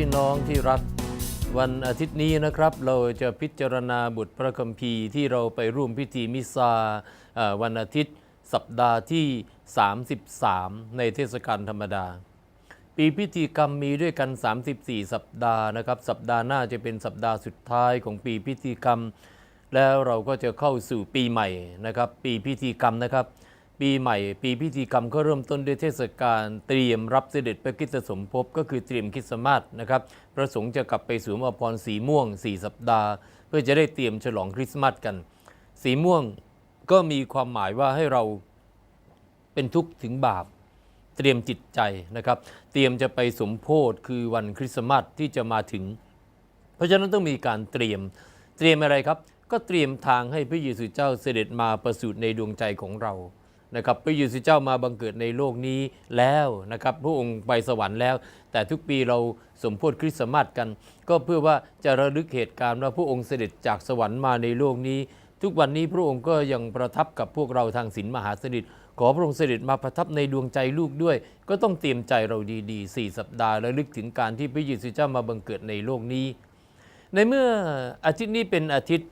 พี่น้องที่รักวันอาทิตย์นี้นะครับ เราจะพิจารณาบทพระคัมภีร์ที่เราไปร่วมพิธีมิซาวันอาทิตย์สัปดาห์ที่ 33 ในเทศกาลธรรมดา ปีพิธีกรรมมีด้วยกัน 34 สัปดาห์นะครับ สัปดาห์หน้าจะเป็นสัปดาห์สุดท้ายของปีพิธีกรรม แล้วเราก็จะเข้าสู่ปีใหม่นะครับ ปีพิธีกรรมนะครับ ปีใหม่ ปีพิธีกรรมก็เริ่มต้นด้วยเทศกาลเตรียมรับเสด็จพระคิสสมภพก็คือเตรียมคริสต์มาสนะครับประสงค์จะกลับไปสวมอภรสีม่วง 4 สัปดาห์ เพื่อจะได้เตรียมฉลองคริสต์มาสกัน สีม่วงก็มีความหมายว่าให้เราเป็นทุกข์ถึงบาป เตรียมจิตใจนะครับ เตรียมจะไปสมโพธคือวันคริสต์มาสที่จะมาถึง เพราะฉะนั้นต้องมีการเตรียมเตรียมอะไรครับ ก็เตรียมทางให้พระเยซูเจ้าเสด็จมาประสูติในดวงใจของเรา นะครับพระเยซูเจ้ามาบังเกิดในโลกนี้แล้วนะครับพระองค์ไปสวรรค์แล้ว แต่ทุกปีเราสมโพธิคริสต์มาสกัน ก็เพื่อว่าจะระลึกเหตุการณ์ว่าพระองค์เสด็จจากสวรรค์มาในโลกนี้ ทุกวันนี้พระองค์ก็ยังประทับกับพวกเราทางศีลมหาสนิทขอพระองค์เสด็จมาประทับในดวงใจลูกด้วย ก็ต้องเตรียมใจเราดีๆ4สัปดาห์ระลึกถึงการที่พระเยซูเจ้ามาบังเกิดในโลกนี้ ในเมื่ออาทิตย์นี้เป็นอาทิตย์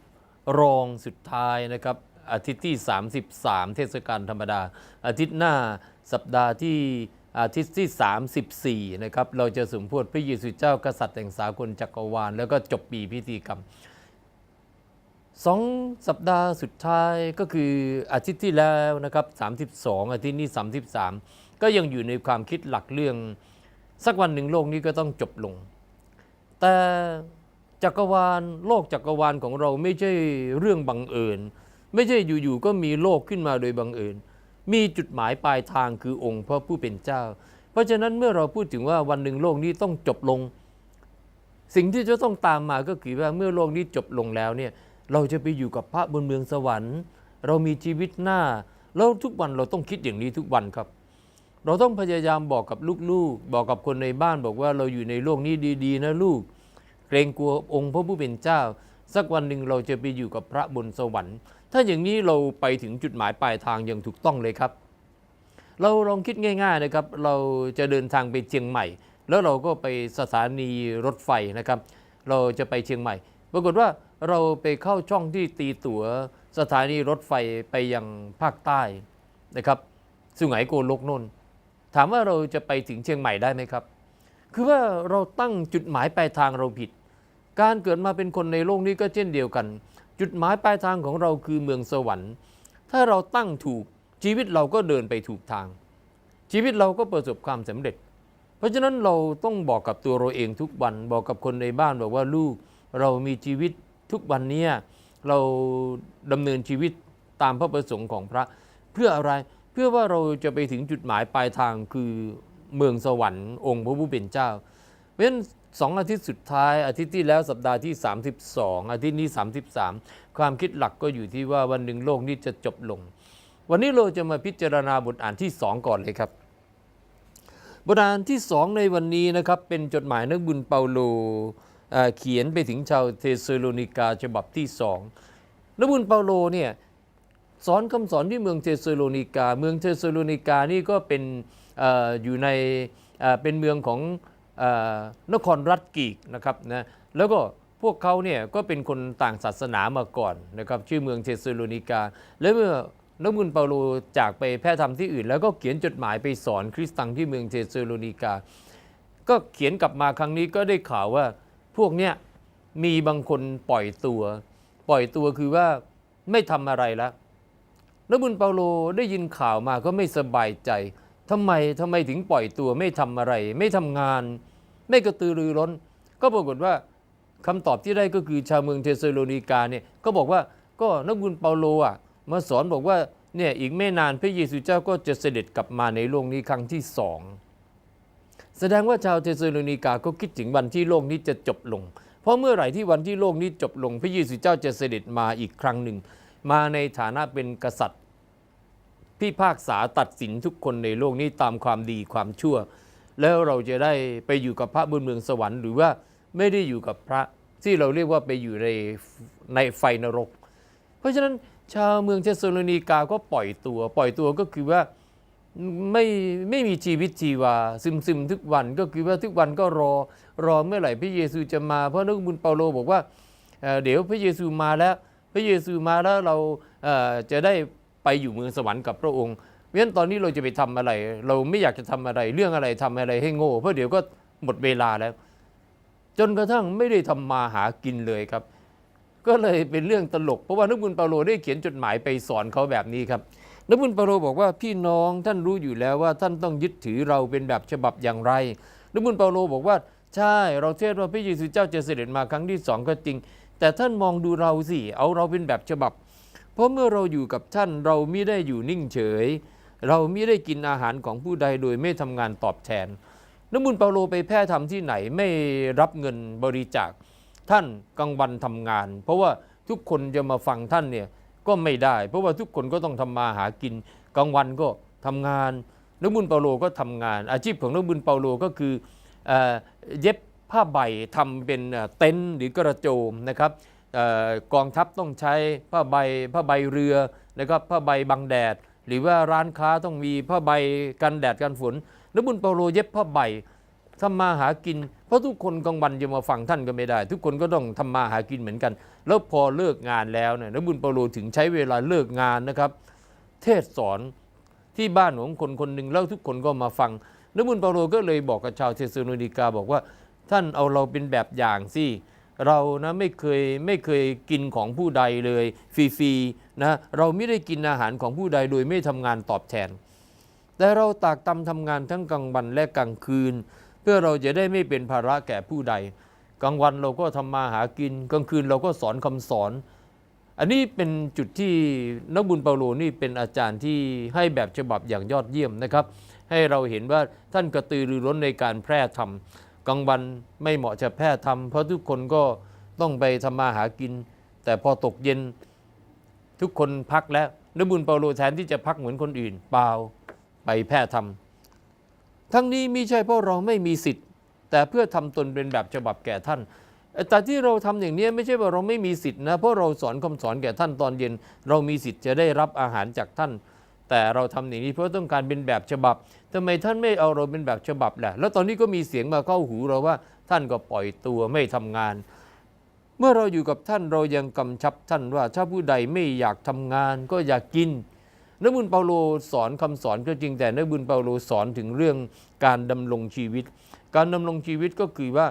รองสุดท้ายนะครับ อาทิตย์ที่ 33 เทศกาลธรรมดา อาทิตย์หน้าสัปดาห์ที่อาทิตย์ที่ 34 นะครับ เราจะสมโพธิพระเยซูเจ้ากษัตริย์แห่งสากลจักรวาล แล้วก็จบปีพิธีกรรมสองสัปดาห์สุดท้ายก็คืออาทิตย์ที่แล้วนะครับ 32 อาทิตย์นี้ 33 ก็ยังอยู่ในความคิดหลักเรื่อง สักวันหนึ่งโลกนี้ก็ต้องจบลง แต่จักรวาลโลกจักรวาลของเราไม่ใช่เรื่องบังเอิญ ไม่ใช่อยู่ๆก็มีโลกขึ้นมาโดยบังเอิญ มีจุดหมายปลายทางคือองค์พระผู้เป็นเจ้า เพราะฉะนั้นเมื่อเราพูดถึงว่าวันหนึ่งโลกนี้ต้องจบลง สิ่งที่จะต้องตามมาก็คือว่าเมื่อโลกนี้จบลงแล้วเนี่ยเราจะไปอยู่กับพระบนเมืองสวรรค์ เรามีชีวิตหน้า แล้วทุกวันเราต้องคิดอย่างนี้ทุกวันครับ เราต้องพยายามบอกกับลูกๆ บอกกับคนในบ้านบอกว่าเราอยู่ในโลกนี้ดีๆ นะลูก เกรงกลัวองค์พระผู้เป็นเจ้า สักวันหนึ่งเราจะไปอยู่กับพระบนสวรรค์ ถ้าอย่างนี้เราไปถึงจุดหมายปลายทางอย่างถูกต้องเลยครับ เราลองคิดง่าย ๆนะครับ เราจะเดินทางไปเชียงใหม่ แล้วเราก็ไปสถานีรถไฟนะครับ เราจะไปเชียงใหม่ ปรากฏว่าเราไปเข้าช่องที่ตีตั๋วสถานีรถไฟไปยังภาคใต้นะครับสุไหงโกลกนนถามว่าเราจะไปถึงเชียงใหม่ได้ไหมครับ คือว่าเราตั้งจุดหมายปลายทางเราผิด การเกิดมาเป็นคนในโลกนี้ก็เช่นเดียวกัน จุดหมายปลายทางของเราคือเมืองสวรรค์ ถ้าเราตั้งถูกชีวิตเราก็เดินไปถูกทาง ชีวิตเราก็ประสบความสำเร็จ เพราะฉะนั้นเราต้องบอกกับตัวเราเองทุกวันบอกกับคนในบ้านบอกว่าลูกเรามีชีวิตทุกวันเนี้ยเราดำเนินชีวิตตามพระประสงค์ของพระ เพื่ออะไรเพื่อว่าเราจะไปถึงจุดหมายปลายทางคือเมืองสวรรค์องค์พระผู้เป็นเจ้า เพราะฉะนั้น สองอาทิตย์สุดท้าย อาทิตย์ที่แล้วสัปดาห์ที่ 32 อาทิตย์นี้ 33 ความคิดหลักก็อยู่ที่ว่าวันหนึ่งโลกนี้จะจบลง วันนี้เราจะมาพิจารณาบทอ่านที่ 2 ก่อนเลยครับ บทอ่านที่ 2 ในวันนี้นะครับเป็นจดหมายนักบุญเปาโลเเขียนไปถึงชาวเทสโลนิกาฉบับที่สองนักบุญเปาโลเนี่ยสอนคำสอนที่เมืองเทสโลนิกา เมืองเทสโลนิกานี่ก็เป็นออยู่ในเป็นเมืองของ นครรัฐกีกนะครับนะแล้วก็พวกเขาเนี่ยก็เป็นคนต่างศาสนามาก่อนนะครับชื่อเมืองเทสโลนิกา แล้วเมื่อนักบุญเปาโลจากไปแพร่ธรรมที่อื่น แล้วก็เขียนจดหมายไปสอนคริสตังที่เมืองเทสโลนิกา ก็เขียนกลับมาครั้งนี้ก็ได้ข่าวว่าพวกเนี้ยมีบางคนปล่อยตัว ปล่อยตัวคือว่าไม่ทำอะไรแล้วแล้วบุญเปาโลได้ยินข่าวมาก็ไม่สบายใจ ทำไมทำไมถึงปล่อยตัวไม่ทำอะไร ไม่ทำงาน ไม่กระตือรือร้น ก็ปรากฏว่าคำตอบที่ได้ก็คือชาวเมืองเทสโลนิกาเนี่ยก็บอกว่าก็นักบุญเปาโลอะมาสอนบอกว่าเนี่ยอีกไม่นานพระเยซูเจ้าก็จะเสด็จกลับมาในโลกนี้ครั้งที่สองแสดงว่าชาวเทสโลนิกาก็คิดถึงวันที่โลกนี้จะจบลง เพราะเมื่อไหร่ที่วันที่โลกนี้จบลง พระเยซูเจ้าจะเสด็จมาอีกครั้งหนึ่ง มาในฐานะเป็นกษัตริย์ พิพากษาตัดสินทุกคนในโลกนี้ตามความดีความชั่ว แล้วเราจะได้ไปอยู่กับพระบนเมืองสวรรค์หรือว่าไม่ได้อยู่กับพระที่เราเรียกว่าไปอยู่ในในไฟนรก เพราะฉะนั้นชาวเมืองเทสโลนีกาก็ปล่อยตัว ปล่อยตัวก็คือว่าไม่ไม่มีชีวิตชีวา ซึมซึมทุกวันก็คือว่าทุกวันก็รอรอเมื่อไหร่พระเยซูจะมาเพราะนักบุญเปาโลบอกว่าเดี๋ยวพระเยซูมาแล้ว พระเยซูมาแล้วเราจะได้ ไปอยู่เมืองสวรรค์กับพระองค์เพราะฉะนั้นตอนนี้เราจะไปทำอะไร เราไม่อยากจะทำอะไรเรื่องอะไรทำอะไรให้โง่เพราะเดี๋ยวก็หมดเวลาแล้ว จนกระทั่งไม่ได้ทำมาหากินเลยครับ ก็เลยเป็นเรื่องตลก เพราะว่านักบุญเปาโลได้เขียนจดหมายไปสอนเขาแบบนี้ครับนักบุญเปาโลบอกว่าพี่น้องท่านรู้อยู่แล้วว่าท่านต้องยึดถือเราเป็นแบบฉบับอย่างไรนักบุญเปาโลบอกว่าใช่เราเทศว่าพระเยซูเจ้าจะเสด็จมาครั้งที่สองก็จริง แต่ท่านมองดูเราสิเอาเราเป็นแบบฉบับ เพราะเมื่อเราอยู่กับท่านเราไม่ได้อยู่นิ่งเฉย เราไม่ได้กินอาหารของผู้ใดโดยไม่ทำงานตอบแทนนักบุญเปาโลไปแพร่ทำที่ไหนไม่รับเงินบริจาค ท่านกลางวันทำงาน เพราะว่าทุกคนจะมาฟังท่านเนี่ยก็ไม่ได้ เพราะว่าทุกคนก็ต้องทำมาหากินกลางวันก็ทำงานนักบุญเปาโลก็ทำงาน อาชีพของนักบุญเปาโลก็คือเอเย็บผ้าใบทำเป็นเต็นท์หรือกระโจมนะครับ กองทัพต้องใช้ผ้าใบผ้าใบเรือนะครับผ้าใบบังแดด หรือว่าร้านค้าต้องมีผ้าใบกันแดดกันฝนนักบุญเปาโลเย็บผ้าใบทำมาหากิน เพราะทุกคนกลางวันจะมาฟังท่านก็ไม่ได้ ทุกคนก็ต้องทำมาหากินเหมือนกัน แล้วพอเลิกงานแล้วเนี่ยนักบุญเปาโลถึงใช้เวลาเลิกงานนะครับ เทศสอนที่บ้านของคนคนหนึ่งแล้วทุกคนก็มาฟังนักบุญเปาโลก็เลยบอกกับชาวเทสโลนิกาบอกว่า ท่านเอาเราเป็นแบบอย่างสิ เรานะไม่เคยไม่เคยกินของผู้ใดเลยฟรีๆนะเราไม่ได้กินอาหารของผู้ใดโดยไม่ทำงานตอบแทน แต่เราตากตำทำงานทั้งกลางวันและกลางคืน เพื่อเราจะได้ไม่เป็นภาระแก่ผู้ใด กลางวันเราก็ทำมาหากิน กลางคืนเราก็สอนคำสอน อันนี้เป็นจุดที่นักบุญเปาโลนี่เป็นอาจารย์ที่ให้แบบฉบับอย่างยอดเยี่ยมนะครับ ให้เราเห็นว่าท่านกระตือรือร้นในการแพร่ธรรม กลางวันไม่เหมาะจะแพร่ธรรมเพราะทุกคนก็ต้องไปทำมาหากิน แต่พอตกเย็นทุกคนพักแล้วนบุญเปาโลแทนที่จะพักเหมือนคนอื่น เปล่าไปแพร่ธรรมทั้งนี้ม่ใช่เพราะเราไม่มีสิทธิ์ แต่เพื่อทำตนเป็นแบบฉบับแก่ท่านแต่ที่เราทำอย่างนี้ไม่ใช่ว่าเราไม่มีสิทธินะเพราะเราสอนคำสอนแก่ท่านตอนเย็น เรามีสิทธิ์จะได้รับอาหารจากท่าน แต่เราทำอย่างนี้เพราะต้องการเป็นแบบฉบับทำไมท่านไม่เอาเราเป็นแบบฉบับแหละแล้วตอนนี้ก็มีเสียงมาเข้าหูเราว่า ท่านก็ปล่อยตัวไม่ทำงาน เมื่อเราอยู่กับท่านเรายังกำชับท่านว่าถ้าผู้ใดไม่อยากทำงานก็อยากกินนบุญเปาโลสอนคำสอนก็จริงแต่นบุญเปาโลสอนถึงเรื่องการดำรงชีวิต การดำรงชีวิตก็คือว่า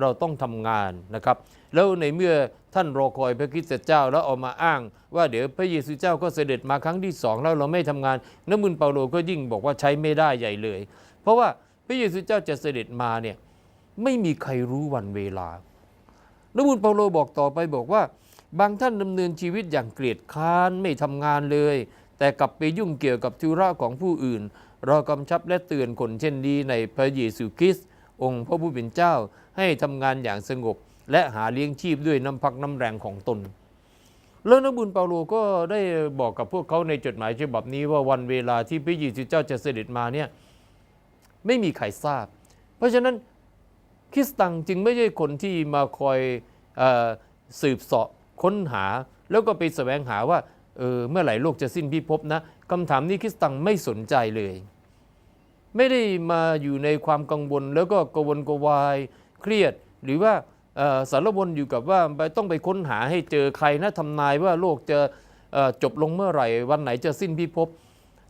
เราต้องทำงานนะครับ แล้วในเมื่อท่านรอคอยพระคริสตเจ้าแล้วเอามาอ้าง ว่าเดี๋ยวพระเยซูเจ้าก็เสด็จมาครั้งที่สองแล้วเราไม่ทำงานนักบุญเปาโลก็ยิ่งบอกว่าใช้ไม่ได้ใหญ่เลย เพราะว่าพระเยซูเจ้าจะเสด็จมาเนี่ยไม่มีใครรู้วันเวลานักบุญเปาโลบอกต่อไปบอกว่า บางท่านดำเนินชีวิตอย่างเกลียดค้านไม่ทำงานเลย แต่กลับไปยุ่งเกี่ยวกับธุระของผู้อื่น เรากำชับและเตือนคนเช่นนี้ในพระเยซูคริสต์ องค์พระผู้เป็นเจ้าให้ทำงานอย่างสงบ และหาเลี้ยงชีพด้วยน้ำพักน้ำแรงของตน แล้วนักบุญเปาโลก็ได้บอกกับพวกเขาในจดหมายฉบับนี้ว่าวันเวลาที่พระเยซูเจ้าจะเสด็จมาเนี่ยไม่มีใครทราบ เพราะฉะนั้นคริสตังจึงไม่ใช่คนที่มาคอยออสืบเสาะค้นหา แล้วก็ไปแสวงหาว่าเออเมื่อไหร่โลกจะสิ้นพิภพนะคำถามนี้คริสตังไม่สนใจเลย ไม่ได้มาอยู่ในความกังวล แล้วก็กระวนกวายเครียด หรือว่าสารวนอยู่กับว่าไปต้องไปค้นหาให้เจอใครนะทำนายว่าโลกจะจบลงเมื่อไหร่ วันไหนจะสิ้นพิภพ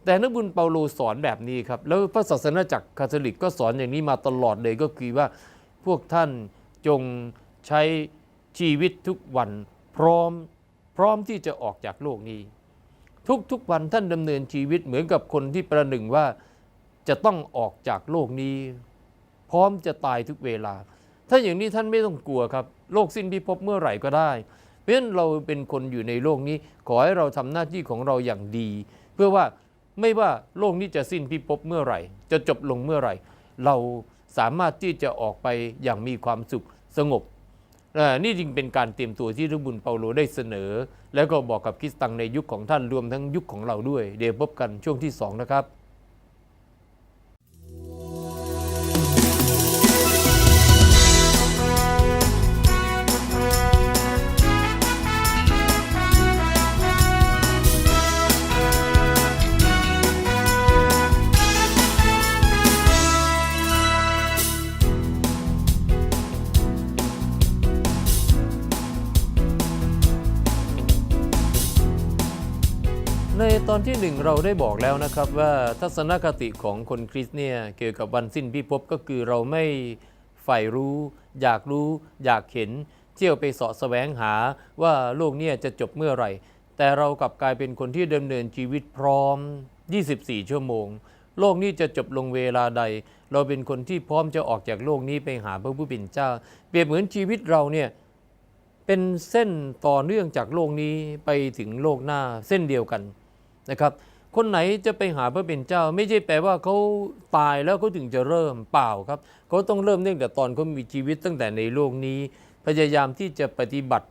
แต่นักบุญเปาโลสอนแบบนี้ครับ แล้วพระศาสนาจักรคาทอลิกก็สอนอย่างนี้มาตลอดเลยก็คือว่าพวกท่านจงใช้ชีวิตทุกวันพร้อมพร้อมที่จะออกจากโลกนี้ ทุกๆวันท่านดำเนินชีวิตเหมือนกับคนที่ประหนึ่งว่า จะต้องออกจากโลกนี้ พร้อมจะตายทุกเวลา ถ้าอย่างนี้ท่านไม่ต้องกลัวครับ โลกสิ้นพิภพเมื่อไหร่ก็ได้ เพราะฉะนั้นเราเป็นคนอยู่ในโลกนี้ ขอให้เราทำหน้าที่ของเราอย่างดี เพื่อว่าไม่ว่าโลกนี้จะสิ้นพิภพเมื่อไหร่ จะจบลงเมื่อไหร่ เราสามารถที่จะออกไปอย่างมีความสุขสงบนี่จึงเป็นการเตรียมตัวที่พระบุญเปาโลได้เสนอ แล้วก็บอกกับคริสตังในยุคของท่านรวมทั้งยุคของเราด้วย เดี๋ยวพบกันช่วงที่สองนะครับ ตอนที่หนึ่งเราได้บอกแล้วนะครับว่าทัศนคติของคนคริสต์เนี่ยเกี่ยวกับวันสิ้นพิภพก็คือเราไม่ใฝ่รู้ อยากรู้ อยากเห็น เที่ยวไปเสาะแสวงหาว่าโลกเนี่ยจะจบเมื่อไหร่ แต่เรากลับกลายเป็นคนที่ดำเนินชีวิตพร้อม 24 ชั่วโมง โลกนี้จะจบลงเวลาใด เราเป็นคนที่พร้อมจะออกจากโลกนี้ไปหาพระผู้เป็นเจ้า เปรียบเหมือนชีวิตเราเนี่ยเป็นเส้นต่อเนื่องจากโลกนี้ไปถึงโลกหน้าเส้นเดียวกัน นะครับคนไหนจะไปหาพระเป็นเจ้า ไม่ใช่แปลว่าเขาตายแล้วเขาถึงจะเริ่มเปล่าครับเขาต้องเริ่มตั้งแต่ตอนเขามีชีวิตตั้งแต่ในโลกนี้ พยายามที่จะปฏิบัติ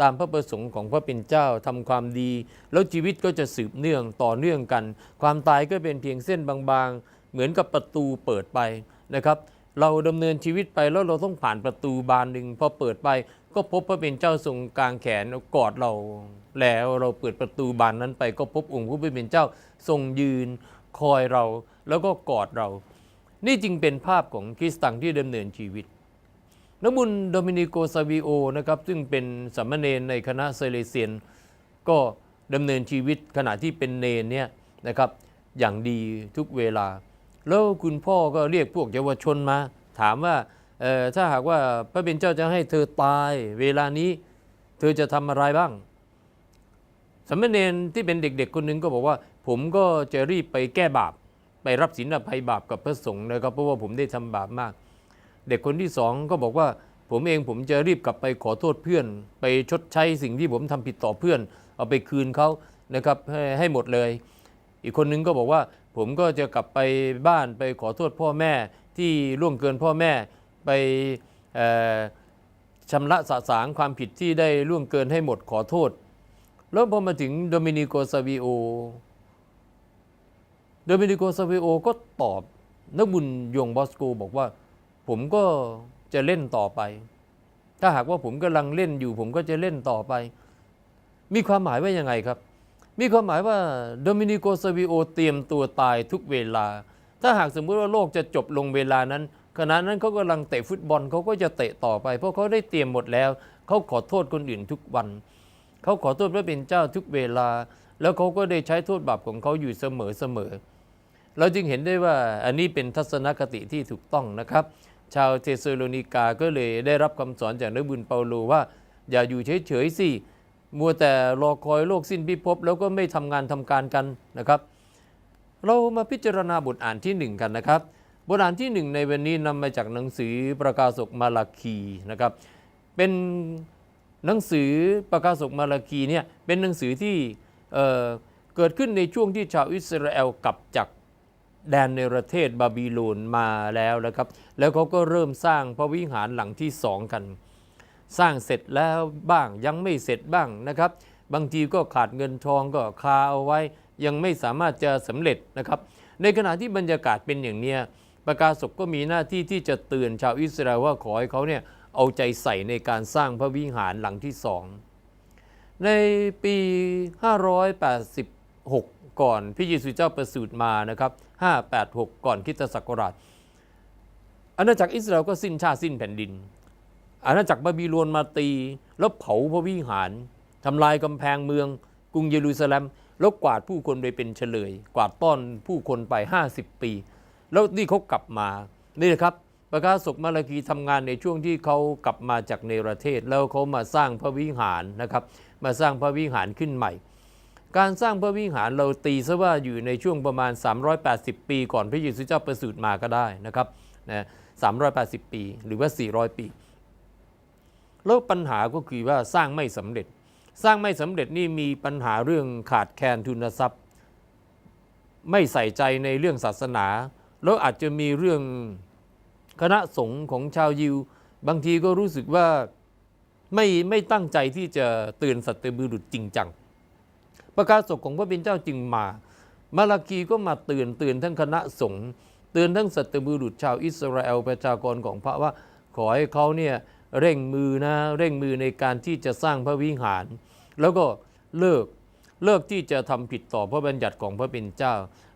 ตามพระประสงค์ของพระเป็นเจ้าทำความดี แล้วชีวิตก็จะสืบเนื่องต่อเนื่องกัน ความตายก็เป็นเพียงเส้นบางๆ เหมือนกับประตูเปิดไปนะครับ เราดำเนินชีวิตไปแล้วเราต้องผ่านประตูบานหนึ่งพอเปิดไป ก็พบพระเป็นเจ้าทรงกลางแขนกอดเราแล้วเราเปิดประตูบานนั้นไป ก็พบองค์พระผู้เป็นเจ้าทรงยืนคอยเราแล้วก็กอดเรา นี่จึงเป็นภาพของคริสตังที่ดำเนินชีวิตนบุญโดมินิโกซาวิโอนะครับซึ่งเป็นสามเณรในคณะเซเลเซียน ก็ดำเนินชีวิตขณะที่เป็นเนนเนี่ยนะครับอย่างดีทุกเวลา แล้วคุณพ่อก็เรียกพวกเยาวชนมา ถามว่า ถ้าหากว่าพระเป็นเจ้าจะให้เธอตายเวลานี้ เธอจะทำอะไรบ้างสามเณรที่เป็นเด็กๆคนหนึ่งก็บอกว่า ผมก็จะรีบไปแก้บาป ไปรับศีลอภัยบาปกับพระสงฆ์นะครับเพราะว่าผมได้ทำบาปมาก เด็กคนที่สองก็บอกว่า ผมเองผมจะรีบกลับไปขอโทษเพื่อน ไปชดใช้สิ่งที่ผมทำผิดต่อเพื่อน เอาไปคืนเขานะครับให้ให้หมดเลย อีกคนนึงก็บอกว่า ผมก็จะกลับไปบ้านไปขอโทษพ่อแม่ที่ล่วงเกินพ่อแม่ ไปชำระสะสางความผิดที่ได้ล่วงเกินให้หมดขอโทษ แล้วพอมาถึงโดมินิโกซาวิโอ โดมินิโกซาวิโอก็ตอบนักบุญยงบอสโกบอกว่า ผมก็จะเล่นต่อไป ถ้าหากว่าผมกำลังเล่นอยู่ ผมก็จะเล่นต่อไป มีความหมายว่ายังไงครับ มีความหมายว่าโดมินิโกซาวิโอเตรียมตัวตายทุกเวลา ถ้าหากสมมุติว่าโลกจะจบลงเวลานั้น ขณะนั้นเขากำลังเตะฟุตบอลเขาก็จะเตะต่อไป เพราะเขาได้เตรียมหมดแล้ว เขาขอโทษคนอื่นทุกวัน เขาขอโทษพระเป็นเจ้าทุกเวลา แล้วเขาก็ได้ใช้โทษบาปของเขาอยู่เสมอเสมอเราจึงเห็นได้ว่าอันนี้เป็นทัศนคติที่ถูกต้องนะครับ ชาวเทสโลนิกาก็เลยได้รับคำสอนจากนบุญเปาโลว่า อย่าอยู่เฉยๆสิมัวแต่รอคอยโลกสิ้นพิภพแล้วก็ไม่ทำงานทำการกันนะครับ เรามาพิจารณาบทอ่านที่หนึ่งกันนะครับ บทอ่านที่หนึ่งในวันนี้นำมาจากหนังสือประกาศกมาลาคีนะครับ เป็นหนังสือประกาศกมาลาคีเนี่ยเป็นหนังสือที่เอ่เกิดขึ้นในช่วงที่ชาวอิสราเอลกลับจากแดนในประเทศบาบิโลนมาแล้วนะครับ แล้วเขาก็เริ่มสร้างพระวิหารหลังที่สองกัน สร้างเสร็จแล้วบ้างยังไม่เสร็จบ้างนะครับ บางทีก็ขาดเงินทองก็คาเอาไว้ ยังไม่สามารถจะสำเร็จนะครับ ในขณะที่บรรยากาศเป็นอย่างเนี้ย ประกาศกก็มีหน้าที่ที่จะเตือนชาวอิสราเอลว่าขอให้เขาเนี่ยเอาใจใส่ในการสร้างพระวิหารหลังที่สองในปี 586 ก่อนพระเยซูเจ้าประสูติมานะครับ 586 ก่อนคิตศักราช อาณาจักรอิสราเอลก็สิ้นชาติสิ้นแผ่นดิน อาณาจักรบาบิโลนมาตี แล้วเผาพระวิหารทำลายกำแพงเมือง กรุงเยรูซาเล็ม แล้วกวาดผู้คนไปเป็นเฉลย กวาดต้อนผู้คนไป 50 ปี แล้วนี่เขากลับมานี่นะครับประกาศกมาลากีทำงานในช่วงที่เขากลับมาจากเนรเทศ แล้วเขามาสร้างพระวิหารนะครับ มาสร้างพระวิหารขึ้นใหม่ การสร้างพระวิหารเราตีซะว่าอยู่ในช่วงประมาณ 380 ปีก่อนพระเยซูเจ้าประสูติมาก็ได้นะครับนะ380 ปีหรือว่า 400 ปีแล้วปัญหาก็คือว่าสร้างไม่สำเร็จ สร้างไม่สำเร็จนี่มีปัญหาเรื่องขาดแคลนทุนทรัพย์ ไม่ใส่ใจในเรื่องศาสนา แล้วอาจจะมีเรื่องคณะสงฆ์ของชาวยิว บางทีก็รู้สึกว่าไม่ไม่ตั้งใจที่จะเตือนสัตบุรุษจริงจัง ประกาศศกของพระเป็นเจ้าจึงมา มาลากีก็มาเตือนเตือนทั้งคณะสงฆ์เตือนทั้งสัตบุรุษชาวอิสราเอลประชากรของพระว่า ขอให้เขาเนี่ยเร่งมือนะเร่งมือในการที่จะสร้างพระวิหาร แล้วก็เลิก เลิกที่จะทำผิดต่อพระบัญญัติของพระเป็นเจ้า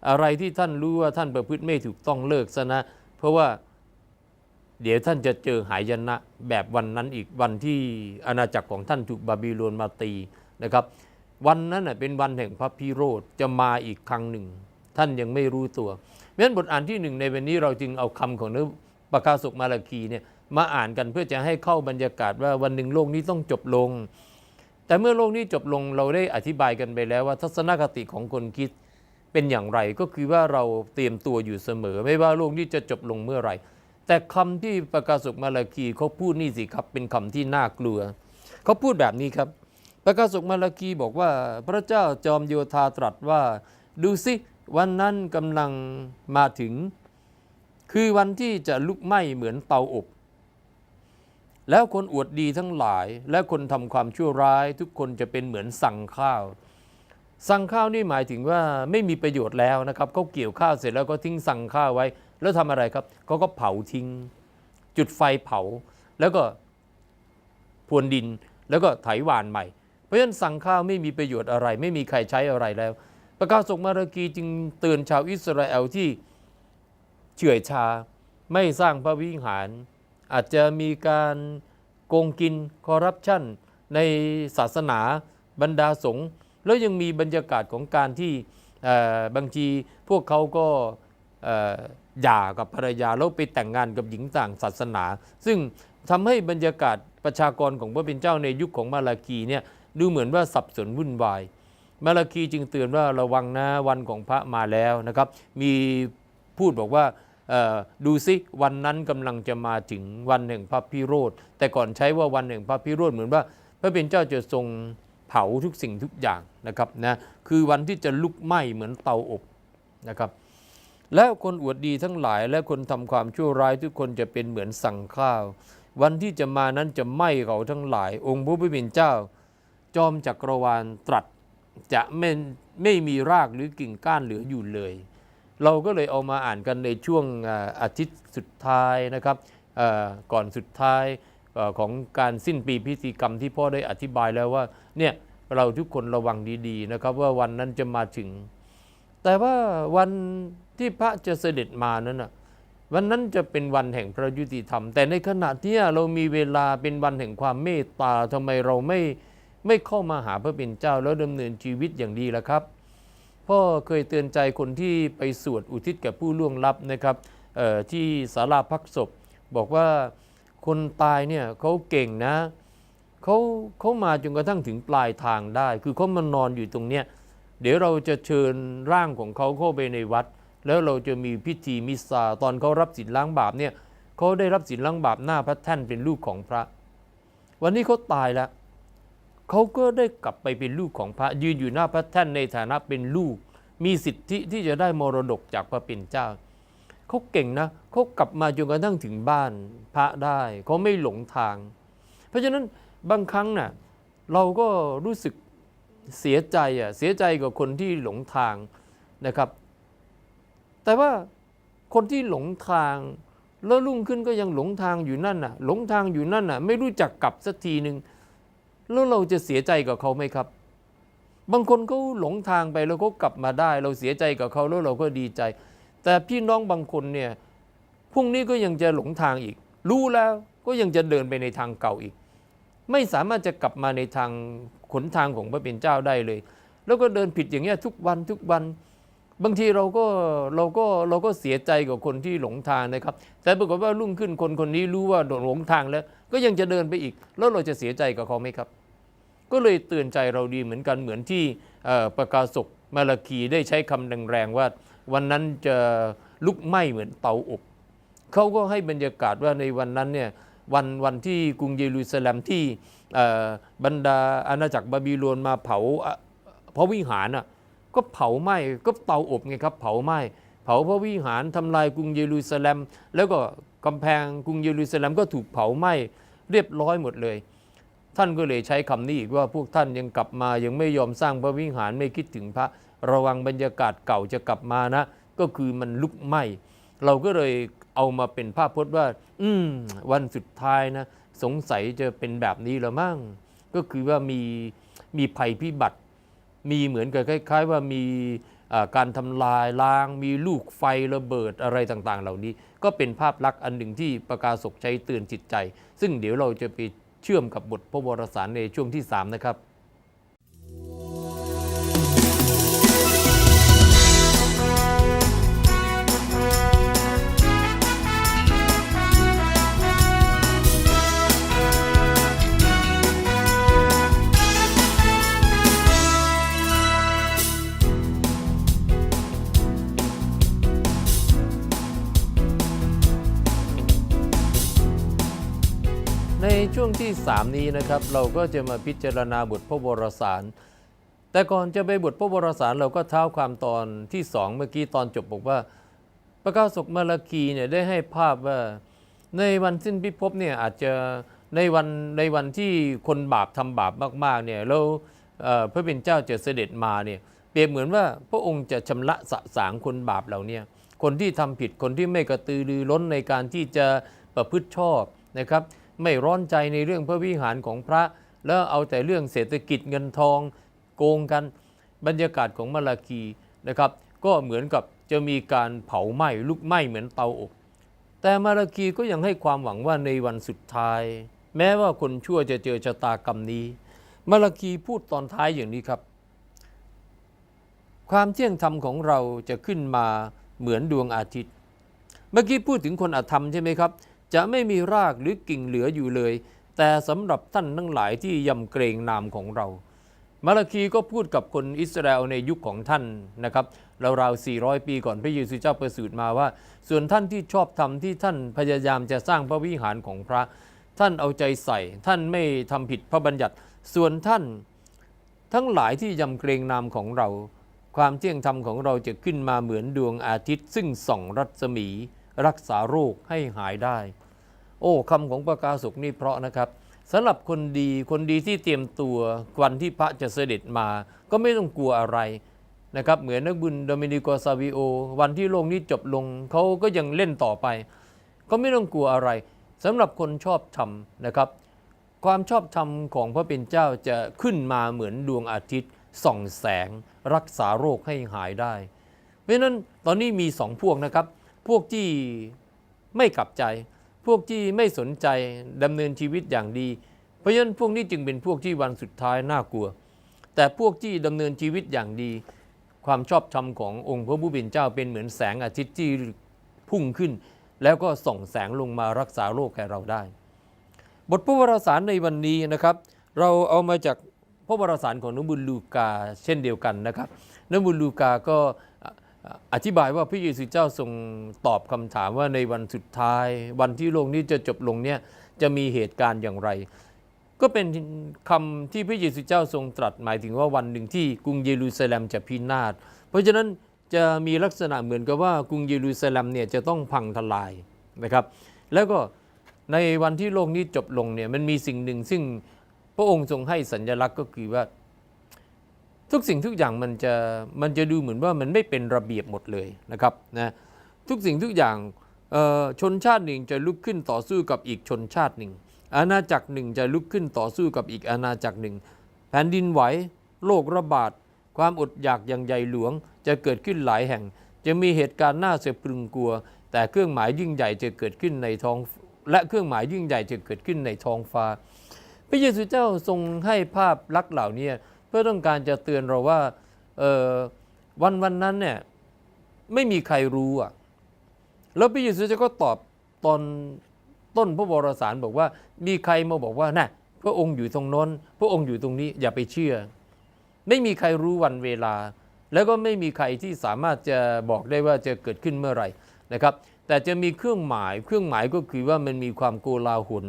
อะไรที่ท่านรู้ว่าท่านประพฤติไม่ถูกต้องเลิกซะนะ เพราะว่าเดี๋ยวท่านจะเจอหายนะแบบวันนั้นอีกวันที่อาณาจักรของท่านถูกบาบิโลนมาตีนะครับ วันนั้นเป็นวันแห่งพระพิโรธจะมาอีกครั้งหนึ่ง ท่านยังไม่รู้ตัวเพราะฉะนั้นบทอ่านที่หนึ่งในวันนี้เราจึงเอาคำของนึกประกาศกมาลาคีเนี่ยมาอ่านกันเพื่อจะให้เข้าบรรยากาศว่าวันหนึ่งโลกนี้ต้องจบลง แต่เมื่อโลกนี้จบลงเราได้อธิบายกันไปแล้วว่า ทัศนคติของคนคิดเป็นอย่างไรก็คือว่าเราเตรียมตัวอยู่เสมอ ไม่ว่าโลกนี้จะจบลงเมื่อไหร่ แต่คำที่ประกาศกมาลาคีเขาพูดนี่สิครับเป็นคำที่น่ากลัว เขาพูดแบบนี้ครับ ประกาศกมาลาคีบอกว่าพระเจ้าจอมโยธาตรัสว่า ดูสิวันนั้นกำลังมาถึง คือวันที่จะลุกไหม้เหมือนเตาอบ แล้วคนอวดดีทั้งหลาย และคนทำความชั่วร้าย ทุกคนจะเป็นเหมือนสั่งข้าว สั่งข้าวนี่หมายถึงว่าไม่มีประโยชน์แล้วนะครับเขาเกี่ยวข้าวเสร็จแล้วก็ทิ้งสั่งข้าวไว้ แล้วทำอะไรครับเขาก็เผาทิ้ง จุดไฟเผา แล้วก็พรวนดินแล้วก็ไถหวานใหม่ เพราะฉะนั้นสั่งข้าวไม่มีประโยชน์อะไร ไม่มีใครใช้อะไรแล้วประกาศกมารากีจึงเตือนชาวอิสราเอลที่เฉื่อยชาไม่สร้างพระวิหาร อาจจะมีการโกงกินคอร์รัปชันในศาสนาบรรดาสงฆ์แล้วยังมีบรรยากาศของการที่บางทีพวกเขาก็หย่ากับภรรยาแล้วไปแต่งงานกับหญิงต่างศาสนา ซึ่งทำให้บรรยากาศประชากรของพระเป็นเจ้าในยุคของมาลากีเนี่ยดูเหมือนว่าสับสนวุ่นวาย มาลาคีจึงเตือนว่าระวังนะวันของพระมาแล้วนะครับ มีพูดบอกว่า ดูซิวันนั้นกำลังจะมาถึงวันแห่งพระพิโรธแต่ก่อนใช้ว่าวันแห่งพระพิโรธเหมือนว่า พระเป็นเจ้าจะทรงเผาทุกสิ่งทุกอย่างนะครับนะคือวันที่จะลุกไหม้เหมือนเตาอบนะครับแล้วคนอวดดีทั้งหลายและคนทำความชั่วร้ายทุกคนจะเป็นเหมือนสั่งข้าว วันที่จะมานั้นจะไหม้เขาทั้งหลาย องค์พระผู้เป็นเจ้า จอมจักรวาลตรัสจะไม่ไม่มีรากหรือกิ่งก้านเหลืออยู่เลย เราก็เลยเอามาอ่านกันในช่วงอาทิตย์สุดท้ายนะครับก่อนสุดท้ายของการสิ้นปีพิธีกรรมที่พ่อได้อธิบายแล้วว่าเนี่ยเราทุกคนระวังดีๆนะครับ ว่าวันนั้นจะมาถึง แต่ว่าวันที่พระจะเสด็จมานั้นนะวันนั้นจะเป็นวันแห่งพระยุติธรรม แต่ในขณะที่เรามีเวลาเป็นวันแห่งความเมตตาทำไมเราไม่ไม่เข้ามาหาพระเป็นเจ้าแล้วดำเนินชีวิตอย่างดีล่ะครับ พ่อเคยเตือนใจคนที่ไปสวดอุทิศแก่ผู้ล่วงลับนะครับที่ศาลาพักศพ บอกว่าคนตายเนี่ยเขาเก่งนะเขาเขามาจนกระทั่งถึงปลายทางได้ คือเขามานอนอยู่ตรงเนี้ยเดี๋ยวเราจะเชิญร่างของเขาเข้าไปในวัด แล้วเราจะมีพิธีมิสซาตอนเขารับสินล้างบาปเนี่ยเขาได้รับสินล้างบาปหน้าพระแท่นเป็นลูกของพระ วันนี้เขาตายแล้ว เขาก็ได้กลับไปเป็นลูกของพระยืนอยู่หน้าพระแท่นในฐานะเป็นลูก มีสิทธิที่จะได้มรดกจากพระเป็นเจ้าเขาเก่งนะเขากลับมาจนกระทั่งถึงบ้านพระได้เขาไม่หลงทาง เพราะฉะนั้นบางครั้งน่ะเราก็รู้สึกเสียใจอะเสียใจกับคนที่หลงทางนะครับ แต่ว่าคนที่หลงทางแล้วรุ่งขึ้นก็ยังหลงทางอยู่นั่นน่ะ หลงทางอยู่นั่นน่ะ ไม่รู้จักกลับสักทีหนึ่ง แล้วเราจะเสียใจกับเขาไหมครับ บางคนเขาหลงทางไปแล้วเขากลับมาได้ เราเสียใจกับเขาแล้วเราก็ดีใจ แต่พี่น้องบางคนเนี่ยพรุ่งนี้ก็ยังจะหลงทางอีก รู้แล้วก็ยังจะเดินไปในทางเก่าอีก ไม่สามารถจะกลับมาในทางขนทางของพระเป็นเจ้าได้เลย แล้วก็เดินผิดอย่างเงี้ยทุกวันทุกวัน บางทีเราก็เราก็เราก็เสียใจกับคนที่หลงทางนะครับ แต่ปรากฏว่ารุ่งขึ้นคนคนนี้รู้ว่าหลงทางแล้ว ก็ยังจะเดินไปอีก แล้วเราจะเสียใจกับเขาไหมครับ ก็เลยเตือนใจเราดีเหมือนกันเหมือนที่ประกาศกมาลาคีได้ใช้คำแรงๆว่า วันนั้นจะลุกไหม้เหมือนเตาอบเขาก็ให้บรรยากาศว่าในวันนั้นเนี่ยวันวันที่กรุงเยรูซาเล็มที่บรรดาอาณาจักรบาบิโลนมาเผาพระวิหารอะก็เผาไหม้ก็เตาอบไงครับเผาไหม้เผาพระวิหารทำลายกรุงเยรูซาเล็ม แล้วก็กำแพงกรุงเยรูซาเล็มก็ถูกเผาไหม้เรียบร้อยหมดเลย ท่านก็เลยใช้คำนี้อีกว่าพวกท่านยังกลับมายังไม่ยอมสร้างพระวิหารไม่คิดถึงพระ ระวังบรรยากาศเก่าจะกลับมานะ ก็คือมันลุกไหม้เราก็เลยเอามาเป็นภาพพจน์ว่า อืมวันสุดท้ายนะ สงสัยจะเป็นแบบนี้ล้วมั้งก็คือว่ามีมีภัยพิบัติ มีเหมือนกับคล้าย ๆ ว่ามีการทำลายล้าง มีลูกไฟระเบิดอะไรต่างๆ เหล่านี้ ก็เป็นภาพลักษณ์อันหนึ่งที่ประกาศกใช้เตือนจิตใจ ซึ่งเดี๋ยวเราจะไป เชื่อมกับบทพระวรสารในช่วงที่3นะครับ ช่วงที่ 3 นี้นะครับ เราก็จะมาพิจารณาบทพระวรสาร แต่ก่อนจะไปบทพระวรสารเราก็เท้าความตอนที่สองเมื่อกี้ตอนจบบอกว่า พระกาศกมาลาคีเนี่ยได้ให้ภาพว่าในวันสิ้นพิภพเนี่ยอาจจะในวันในวันที่คนบาปทำบาปมากๆเนี่ยแล้วเพระเป็นเจ้าจะเสด็จมาเนี่ยเปรียบเหมือนว่าพระองค์จะชำระสะสางคนบาปเหล่านี้คนที่ทำผิดคนที่ไม่กระตือรือร้นในการที่จะประพฤติชอบนะครับ ไม่ร้อนใจในเรื่องพระวิหารของพระ แล้วเอาแต่เรื่องเศรษฐกิจเงินทอง โกงกันบรรยากาศของมาลาคีนะครับ ก็เหมือนกับจะมีการเผาไหม้ลุกไหม้เหมือนเตาอบ แต่มาลาคีก็ยังให้ความหวังว่าในวันสุดท้าย แม้ว่าคนชั่วจะเจอชะตากรรมนี้ มาลาคีพูดตอนท้ายอย่างนี้ครับ ความเที่ยงธรรมของเราจะขึ้นมาเหมือนดวงอาทิตย์ เมื่อกี้พูดถึงคนอธรรมใช่ไหมครับ จะไม่มีรากหรือกิ่งเหลืออยู่เลย แต่สำหรับท่านทั้งหลายที่ยำเกรงนามของเรา มาลาคีก็พูดกับคนอิสราเอลในยุคของท่านนะครับราวๆ 400 ปีก่อนพระเยซูเจ้าประสูติมาว่า ส่วนท่านที่ชอบทำที่ท่านพยายามจะสร้างพระวิหารของพระ ท่านเอาใจใส่ ท่านไม่ทำผิดพระบัญญัติ ส่วนท่านทั้งหลายที่ยำเกรงนามของเรา ความเที่ยงธรรมของเราจะขึ้นมาเหมือนดวงอาทิตย์ ซึ่งส่องรัศมี รักษาโรคให้หายได้ โอ้คำของประกาศกนี่เพราะนะครับสำหรับคนดีคนดีที่เตรียมตัววันที่พระจะเสด็จมา ก็ไม่ต้องกลัวอะไรนะครับเหมือนนักบุญโดมินิโกซาวิโอ วันที่โลกนี้จบลงเขาก็ยังเล่นต่อไป ก็ไม่ต้องกลัวอะไรสำหรับคนชอบธรรมนะครับ ความชอบธรรมของพระเป็นเจ้าจะขึ้นมาเหมือนดวงอาทิตย์ส่องแสง รักษาโรคให้หายได้ เพราะฉะนั้นตอนนี้มีสองพวกนะครับ พวกที่ไม่กลับใจ พวกที่ไม่สนใจดำเนินชีวิตอย่างดี เพราะฉะนั้นพวกนี้จึงเป็นพวกที่วันสุดท้ายน่ากลัว แต่พวกที่ดำเนินชีวิตอย่างดี ความชอบธรรมขององค์พระผู้เป็นเจ้าเป็นเหมือนแสงอาทิตย์ที่พุ่งขึ้น แล้วก็ส่องแสงลงมารักษาโรคแก่เราได้ บทพระวรสารในวันนี้นะครับ เราเอามาจากพระวรสารของนบุญลูกาเช่นเดียวกันนะครับนบุญลูกาก็ อธิบายว่าพระเยซูเจ้าทรงตอบคำถามว่าในวันสุดท้าย วันที่โลกนี้จะจบลงเนี่ยจะมีเหตุการณ์อย่างไร ก็เป็นคำที่พระเยซูเจ้าทรงตรัสหมายถึงว่าวันหนึ่งที่กรุงเยรูซาเล็มจะพินาศเพราะฉะนั้นจะมีลักษณะเหมือนกับว่ากรุงเยรูซาเล็มเนี่ยจะต้องพังทลายนะครับ แล้วก็ในวันที่โลกนี้จบลงเนี่ยมันมีสิ่งหนึ่งซึ่งพระองค์ทรงให้สัญลักษณ์ก็คือว่า ทุกสิ่งทุกอย่างมันจะมันจะดูเหมือนว่ามันไม่เป็นระเบียบหมดเลยนะครับนะทุกสิ่งทุกอย่างชนชาติหนึ่งจะลุกขึ้นต่อสู้กับอีกชนชาติหนึ่ง อาณาจักรหนึ่งจะลุกขึ้นต่อสู้กับอีกอาณาจักรหนึ่ง แผ่นดินไหวโรคระบาด ความอดอยากอย่างใหญ่หลวง จะเกิดขึ้นหลายแห่ง จะมีเหตุการณ์น่าเสพรึงกลัว แต่เครื่องหมายยิ่งใหญ่จะเกิดขึ้นในท้อง และเครื่องหมายยิ่งใหญ่จะเกิดขึ้นในท้องฟ้า พระเยซูเจ้าทรงให้ภาพลักษณ์เหล่านี้ เพื่อต้องการจะเตือนเราว่าวันวันนั้นเนี่ยไม่มีใครรู้อะแล้วพระเยซูจ้าก็ตอบตอนต้นพระวรสารบอกว่า มีใครมาบอกว่าน่ะพระองค์อยู่ตรงโน้น พระองค์อยู่ตรงนี้อย่าไปเชื่อ ไม่มีใครรู้วันเวลา แล้วก็ไม่มีใครที่สามารถจะบอกได้ว่าจะเกิดขึ้นเมื่อไหร่นะครับ แต่จะมีเครื่องหมาย เครื่องหมายก็คือว่ามันมีความโกลาหล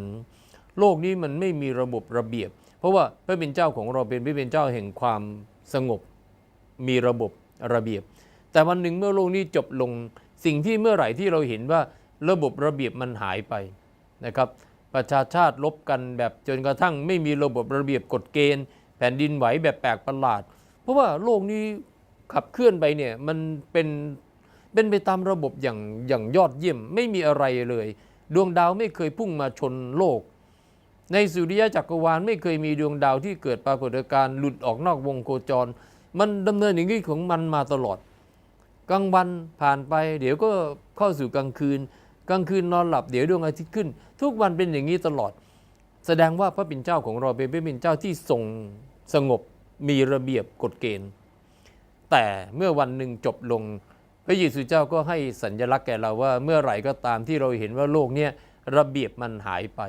โลกนี้มันไม่มีระบบระเบียบ เพราะว่าพระเป็นเจ้าของเราเป็นพระเป็นเจ้าแห่งความสงบ มีระบบระเบียบ แต่วันหนึ่งเมื่อโลกนี้จบลงสิ่งที่เมื่อไหร่ที่เราเห็นว่าระบบระเบียบมันหายไปนะครับ ประชาชาติลบกันแบบจนกระทั่งไม่มีระบบระเบียบกฎเกณฑ์ แผ่นดินไหวแบบแปลกประหลาด เพราะว่าโลกนี้ขับเคลื่อนไปเนี่ยมันเป็นเป็นไปตามระบบอย่างอย่างยอดเยี่ยมไม่มีอะไรเลย ดวงดาวไม่เคยพุ่งมาชนโลก ในสุริยะจักรวาลไม่เคยมีดวงดาวที่เกิดปรากฏการณ์หลุดออกนอกวงโคจร มันดำเนินอย่างนี้ของมันมาตลอด กลางวันผ่านไป เดี๋ยวก็เข้าสู่กลางคืน กลางคืนนอนหลับเดี๋ยวดวงอาทิตย์ขึ้น ทุกวันเป็นอย่างนี้ตลอด แสดงว่าพระเป็นเจ้าของเราเป็นพระเป็นเจ้าที่ทรงสงบมีระเบียบกฎเกณฑ์ แต่เมื่อวันหนึ่งจบลง พระเยซูเจ้าก็ให้สัญลักษณ์แก่เราว่า เมื่อไหร่ก็ตามที่เราเห็นว่าโลกเนี้ระเบียบมันหายไป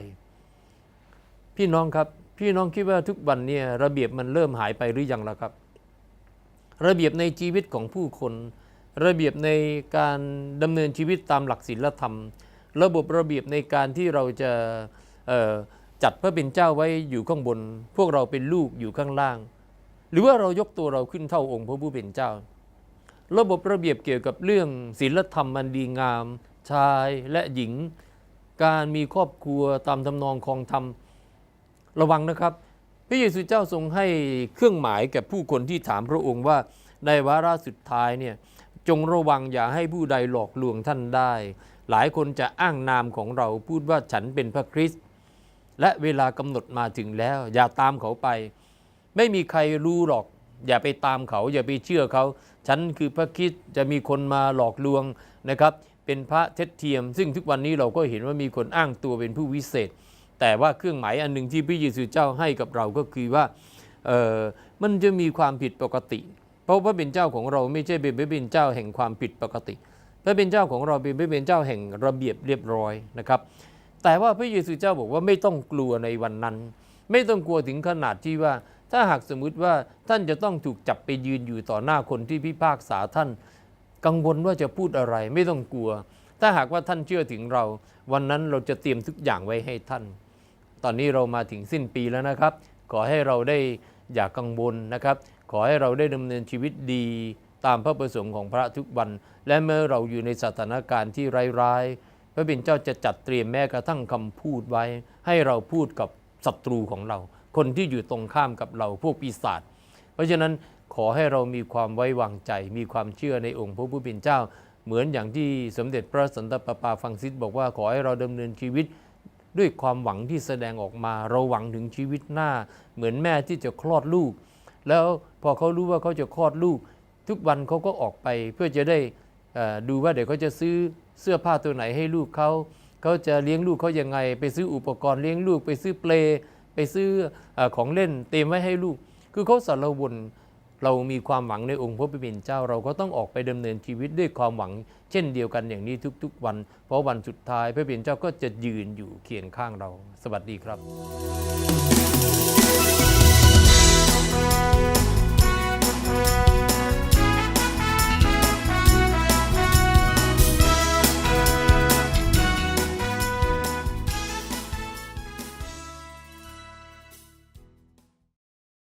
พี่น้องครับ พี่น้องคิดว่าทุกวันเนี่ยระเบียบมันเริ่มหายไปหรือยังล่ะครับ ระเบียบในชีวิตของผู้คน ระเบียบในการดำเนินชีวิตตามหลักศีลธรรม ระบบระเบียบในการที่เราจะจัดพระเป็นเจ้าไว้อยู่ข้างบน พวกเราเป็นลูกอยู่ข้างล่าง หรือว่าเรายกตัวเราขึ้นเท่าองค์พระผู้เป็นเจ้า ระบบระเบียบเกี่ยวกับเรื่องศีลธรรมมันดีงาม ชายและหญิง การมีครอบครัวตามทำนองคองธรรม ระวังนะครับ พระเยซูเจ้าทรงให้เครื่องหมายแก่ผู้คนที่ถามพระองค์ว่าในวาระสุดท้ายเนี่ยจงระวังอย่าให้ผู้ใดหลอกลวงท่านได้ หลายคนจะอ้างนามของเราพูดว่าฉันเป็นพระคริสต์และเวลากำหนดมาถึงแล้ว อย่าตามเขาไป ไม่มีใครรู้หรอก อย่าไปตามเขา อย่าไปเชื่อเขา ฉันคือพระคริสต์จะมีคนมาหลอกลวงนะครับ เป็นพระเท็จเทียม ซึ่งทุกวันนี้เราก็เห็นว่ามีคนอ้างตัวเป็นผู้วิเศษ แต่ว่าเครื่องหมายอันหนึ่งที่พระเยซูเจ้าให้กับเราก็คือว่ามันจะมีความผิดปกติ เพราะพระเป็นเจ้าของเราไม่ใช่เป็นพระเป็นเจ้าแห่งความผิดปกติ พระเป็นเจ้าของเราเป็นพระเป็นเจ้าแห่งระเบียบเรียบร้อยนะครับ แต่ว่าพระเยซูเจ้าบอกว่าไม่ต้องกลัวในวันนั้น ไม่ต้องกลัวถึงขนาดที่ว่า ถ้าหากสมมุติว่าท่านจะต้องถูกจับไปยืนอยู่ต่อหน้าคนที่พิพากษาท่าน กังวลว่าจะพูดอะไร ไม่ต้องกลัว ถ้าหากว่าท่านเชื่อถึงเรา วันนั้นเราจะเตรียมทุกอย่างไว้ให้ท่าน ตอนนี้เรามาถึงสิ้นปีแล้วนะครับ ขอให้เราได้อย่ากกังวลนะครับ ขอให้เราได้ดำเนินชีวิตดีตามพระประสงค์ของพระทุกวัน และเมื่อเราอยู่ในสถานการณ์ที่ร้ายๆ พระบิดเจ้าจะจัดเตรียมแม้กระทั่งคำพูดไว้ ให้เราพูดกับศัตรูของเรา คนที่อยู่ตรงข้ามกับเราพวกปีศาจ เพราะฉะนั้นขอให้เรามีความไว้วางใจ มีความเชื่อในองค์พระผู้เป็นเจ้า เหมือนอย่างที่สมเด็จพระสันตะปาปาฟังซิสบอกว่าขอให้เราดำเนินชีวิต ด้วยความหวังที่แสดงออกมาเราหวังถึงชีวิตหน้า เหมือนแม่ที่จะคลอดลูก แล้วพอเขารู้ว่าเขาจะคลอดลูก ทุกวันเขาก็ออกไปเพื่อจะได้ดูว่าเดี๋ยวเขาจะซื้อเสื้อผ้าตัวไหนให้ลูกเขาเขาจะเลี้ยงลูกเขายังไง ไปซื้ออุปกรณ์เลี้ยงลูก ไปซื้อเปลไปซื้อเออของเล่นเตรียมไว้ให้ลูก คือเขาสารวน เรามีความหวังในองค์พระผู้เป็นเจ้า เราก็ต้องออกไปดำเนินชีวิตด้วยความหวัง เช่นเดียวกันอย่างนี้ทุกๆ วัน เพราะวันสุดท้ายพระผู้เป็นเจ้าก็จะยืนอยู่เคียงข้างเรา สวัสดีครับ